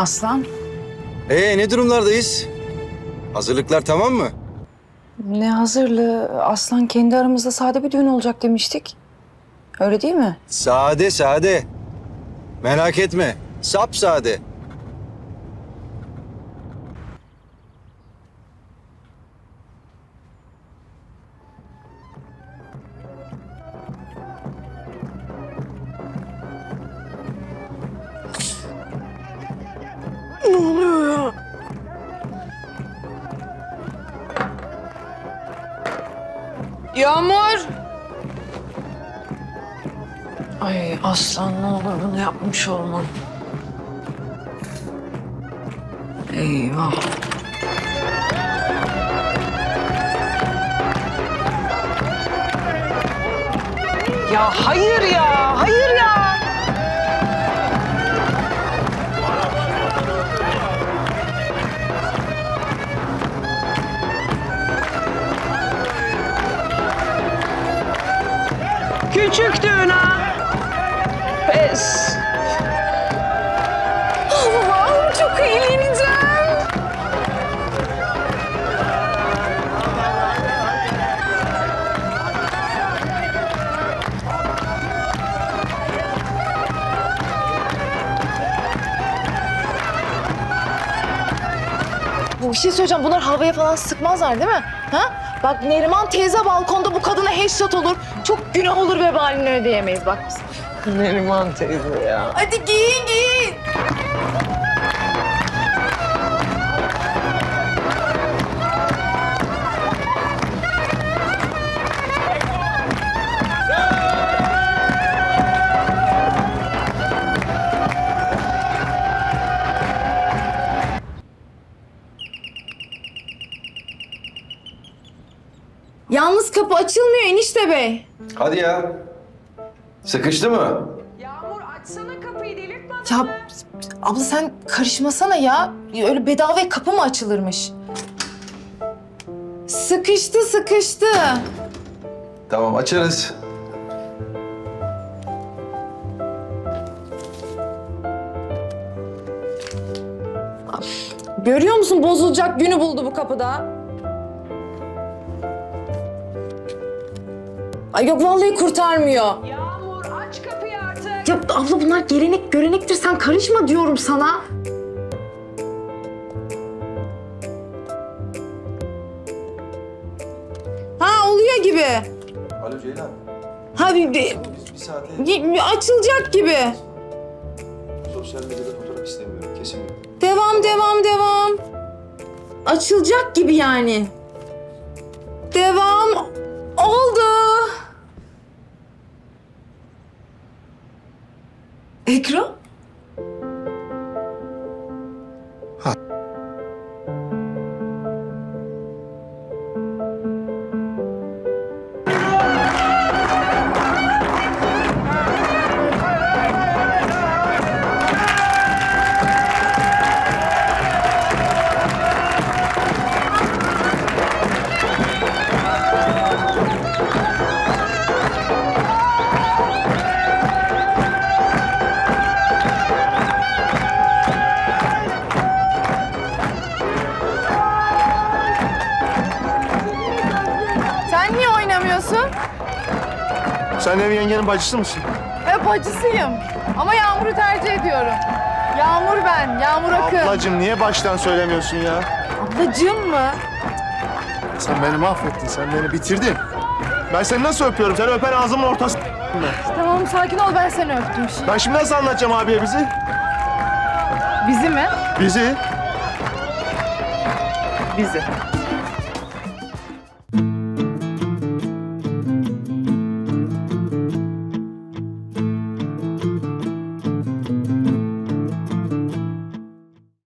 Aslan, Ee ne durumlardayız? Hazırlıklar tamam mı? ne hazırlığı? Aslan kendi aramızda sade bir düğün olacak demiştik. Öyle değil mi? Sade sade. Merak etme. Sap sade. Yağmur! Ay Aslan ne olur bunu yapmış olmam. Eyvah. Ya hayır ya, hayır ya. Bir şey söyleyeceğim. Bunlar havaya falan sıkmazlar değil mi? Ha? Bak Neriman teyze balkonda bu kadına headshot olur. Çok günah olur vebalini ödeyemeyiz bak biz. Neriman teyze ya. Hadi giyin giyin. Yalnız kapı açılmıyor enişte bey. Hadi ya. Sıkıştı mı? Yağmur açsana kapıyı delirtme. Ya abla sen karışmasana ya. Öyle bedavaya kapı mı açılırmış? Sıkıştı sıkıştı. Tamam açarız. Görüyor musun bozulacak günü buldu bu kapıda. Ay yok vallahi kurtarmıyor. Yağmur aç kapıyı artık. Ya abla bunlar gelenek görenektir sen karışma diyorum sana. Ha oluyor gibi. Alo Ceylan. Ha bir, bir- Biz bir saate bir- açılacak gibi. sosyal medyada fotoğraf istemiyorum. Kesin. Devam devam devam. Açılacak gibi yani. Devam oldu. Ekran? Sen ev yengenin bacısı mısın? Hep acısıyım. Ama Yağmur'u tercih ediyorum. Yağmur ben, Yağmur Akın. Ablacığım niye baştan söylemiyorsun ya? Ablacığım mı? Sen beni mahvettin, sen beni bitirdin. Ben seni nasıl öpüyorum? Seni öpen ağzımın ortası. Tamam sakin ol ben seni öptüm şimdi. Ben şimdi nasıl anlatacağım abiye bizi? Bizi mi? Bizi. Bizi.